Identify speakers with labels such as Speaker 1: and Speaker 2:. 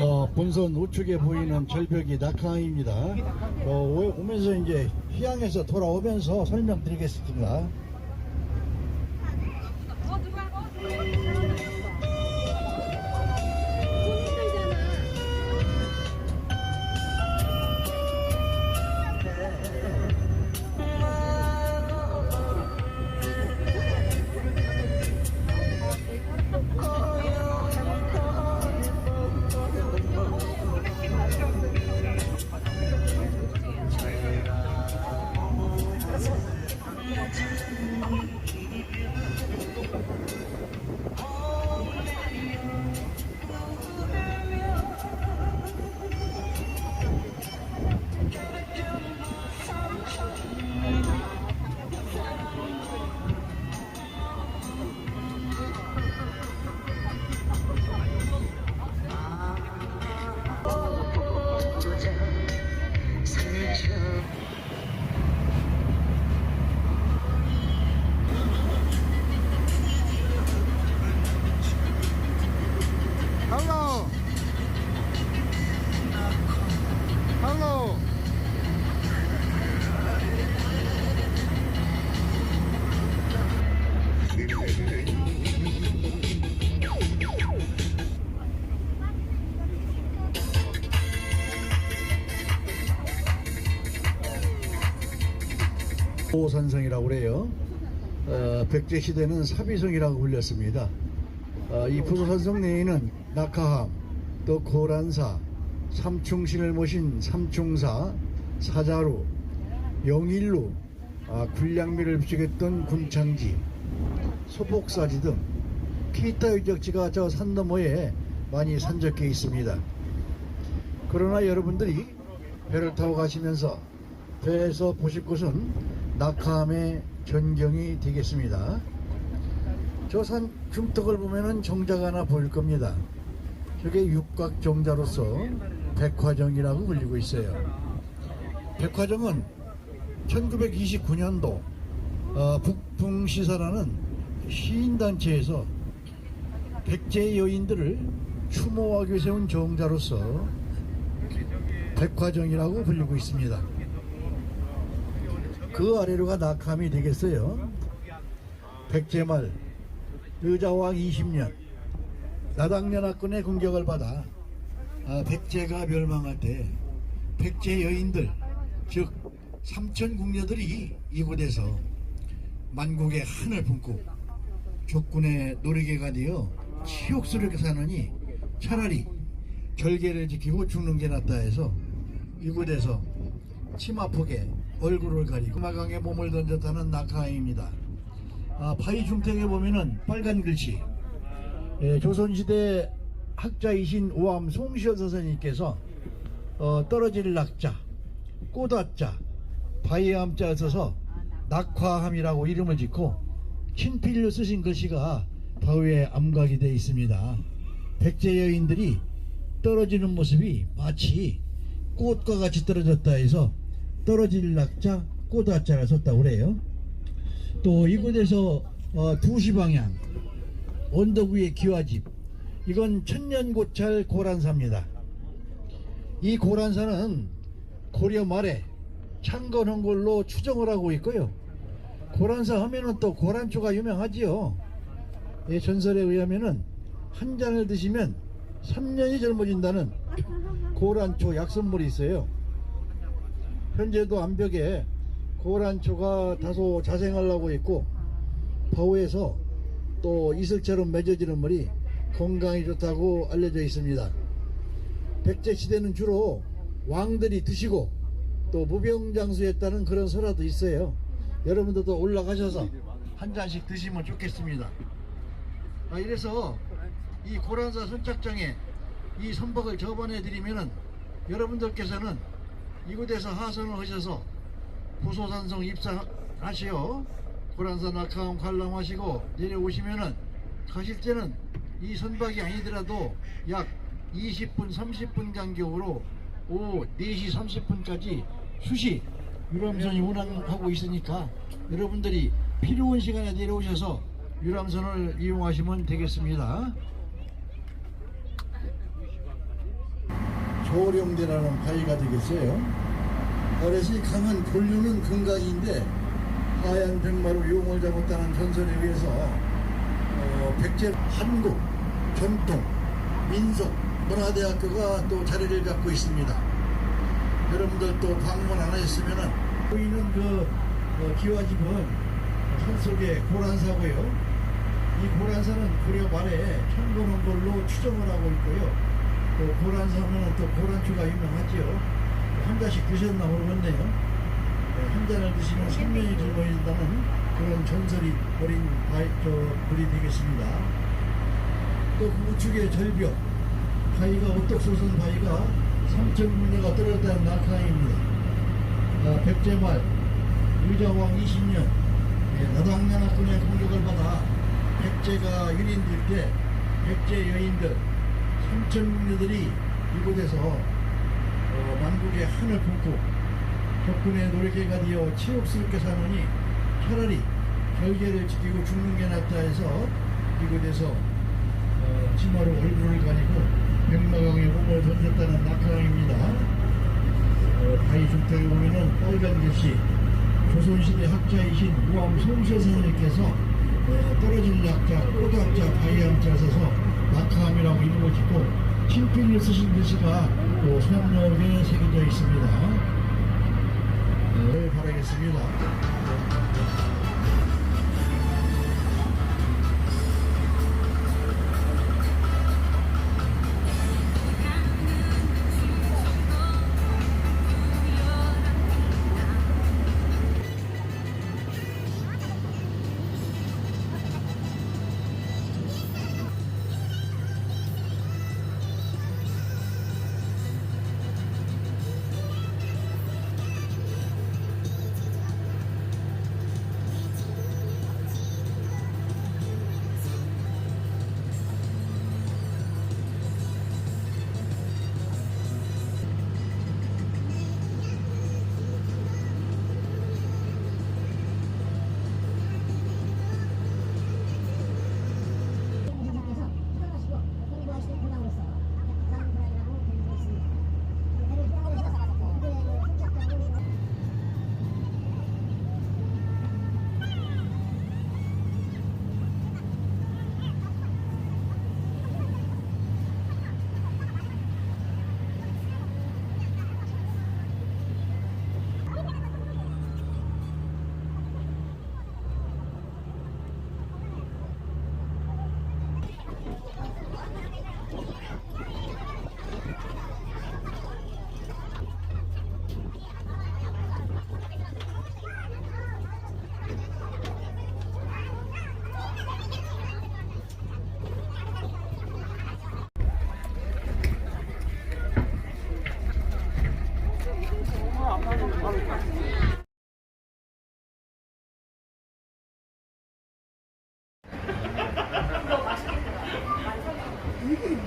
Speaker 1: 어, 본선 우측에 보이는 절벽이 낙하입니다. 어, 오면서 이제 휴양에서 돌아오면서 설명드리겠습니다. 오산성이라고 그래요. 어, 백제 시대는 사비성이라고 불렸습니다. 어, 이 부소산성 내에는 낙하함, 또 고란사, 삼충신을 모신 삼충사, 사자루, 영일루, 아, 군량미를 비추겠던 군창지, 소복사지 등 기타 유적지가 저 산 너머에 많이 산적해 있습니다. 그러나 여러분들이 배를 타고 가시면서 배에서 보실 곳은 낙하함의 전경이 되겠습니다. 저 산 중턱을 보면은 정자가 하나 보일 겁니다. 저게 육각 정자로서 백화정이라고 불리고 있어요. 백화정은 1929년도 어, 북풍시사라는 시인단체에서 백제 여인들을 추모하기 세운 정자로서 백화정이라고 불리고 있습니다. 그 아래로가 낙함이 되겠어요. 백제말 의자왕 20년 나당연합군의 공격을 받아 아, 백제가 멸망할 때 백제 여인들 즉 삼천 궁녀들이 이곳에서 만국의 한을 품고 적군의 노리개가 되어 치욕스럽게 사느니 차라리 결계를 지키고 죽는 게 낫다 해서 이곳에서 치마폭에 얼굴을 가리고 마강에 몸을 던졌다는 낙하입니다. 아, 파이 중택에 보면은 빨간 글씨 예, 조선시대 학자이신 오암 송시현 선생님께서 어, 떨어질 낙자, 꼬다자, 바이암자 써서 낙화함이라고 이름을 짓고 친필로 쓰신 글씨가 바위에 암각이 되어 있습니다. 백제 여인들이 떨어지는 모습이 마치 꽃과 같이 떨어졌다 해서 떨어질 낙자, 꼬다자를 썼다고 그래요. 또 이곳에서 어, 2시 방향 언덕 위의 기와집 이건 천년고찰 고란사입니다. 이 고란사는 고려 말에 창건한 걸로 추정을 하고 있고요. 고란사 하면은 또 고란초가 유명하지요. 예, 전설에 의하면은 한 잔을 드시면 3년이 젊어진다는 고란초 약선물이 있어요. 현재도 암벽에 고란초가 다소 자생하려고 있고 바우에서 또 이슬처럼 맺어지는 물이 건강에 좋다고 알려져 있습니다. 백제 시대는 주로 왕들이 드시고 또 무병장수했다는 그런 설화도 있어요. 여러분들도 올라가셔서 한 잔씩 드시면 좋겠습니다. 아, 이래서 이 고란사 선착장에 이 선박을 접안해 드리면은 여러분들께서는 이곳에서 하선을 하셔서 부소산성 입사하시어 고란사 낙하함 관람하시고 내려오시면은 가실 때는 이 선박이 아니더라도 약 20분 30분 간격으로 오후 4시 30분까지 수시 유람선이 운항하고 있으니까 여러분들이 필요한 시간에 내려오셔서 유람선을 이용하시면 되겠습니다. 소룡대라는 바위가 되겠어요. 어르신이 강은 본류는 금강인데 하얀 백마로 용을 잡았다는 전설에 의해서 어, 백제 한국 전통 민속 문화대학교가 또 자리를 잡고 있습니다. 여러분들 또 방문 안 하셨으면은 보이는 그 어, 기와집은 산속의 고란사고요. 이 고란사는 고려 말에 천거놓은 걸로 추정을 하고 있고요. 또 고란사면 또 고란추가 유명하지요. 한 잔씩 드셨나 모르겠네요. 네, 한 잔을 드시면 생명이 짊어진다는 그런 전설이 어린 바이, 저, 글이 되겠습니다. 또 그 우측에 절벽, 바위가 우뚝 솟은 바위가 3천리가 떨어졌다는 낙하입니다. 아, 백제말 의자왕 20년 예, 나당연합군의 공격을 받아 백제가 유린될 때 백제 여인들 3천리들이 이곳에서 어, 만국의 한을 품고 적군의 노력에 가디어 치욕스럽게 사느니 차라리 결계를 지키고 죽는 게 낫다 해서 이곳에서 어, 치마로 얼굴을 가리고 백마강에 몸을 던졌다는 낙하강입니다. 어, 바위 중턱에 보면은 빨간 글씨 조선시대 학자이신 우암 송세 선생님께서 어, 떨어질 약자, 꼬닥자, 바위함자 써서 낙하함이라고 이름을 짓고 친필을 쓰신 글씨가 또 서양역에 새겨져 있습니다. 네, 바라겠습니다.